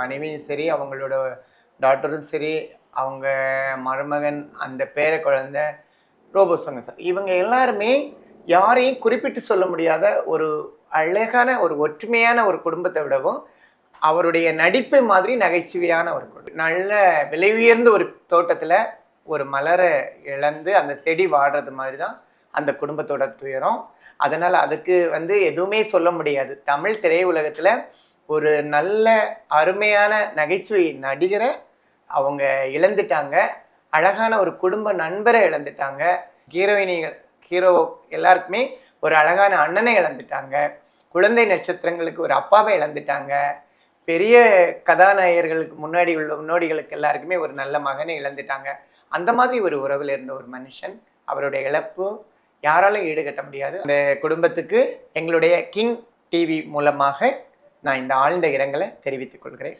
மனைவியும் சரி அவங்களோட டாக்டரும் சரி அவங்க மருமகன் அந்த பேர குழந்த ரோபோசங்க சார். இவங்க எல்லாருமே யாரையும் குறிப்பிட்டு சொல்ல முடியாத ஒரு அழகான ஒரு ஒற்றுமையான ஒரு குடும்பத்தை விடவும் அவருடைய நடிப்பு மாதிரி நகைச்சுவையான ஒரு குடும்பம். நல்ல விலை உயர்ந்த ஒரு தோட்டத்தில் ஒரு மலரை இழந்து அந்த செடி வாடுறது மாதிரி தான் அந்த குடும்பத்தோட துயரம். அதனால் அதுக்கு வந்து எதுவுமே சொல்ல முடியாது. தமிழ் திரையுலகத்தில் ஒரு நல்ல அருமையான நகைச்சுவை நடிகரை அவங்க இழந்துட்டாங்க. அழகான ஒரு குடும்ப நண்பரை இழந்துட்டாங்க. ஹீரோயினிகள் ஹீரோ எல்லாருக்குமே ஒரு அழகான அண்ணனை இழந்துட்டாங்க. குழந்தை நட்சத்திரங்களுக்கு ஒரு அப்பாவை இழந்துட்டாங்க. பெரிய கதாநாயகர்களுக்கு முன்னாடி உள்ள முன்னோடிகளுக்கு எல்லாருக்குமே ஒரு நல்ல மகனை இழந்துட்டாங்க. அந்த மாதிரி ஒரு உறவில் இருந்த ஒரு மனுஷன் அவருடைய இழப்பு யாராலும் ஈடுகட்ட முடியாது. அந்த குடும்பத்துக்கு எங்களுடைய கிங் டிவி மூலமாக நான் இந்த ஆழ்ந்த இரங்கலை தெரிவித்துக் கொள்கிறேன்.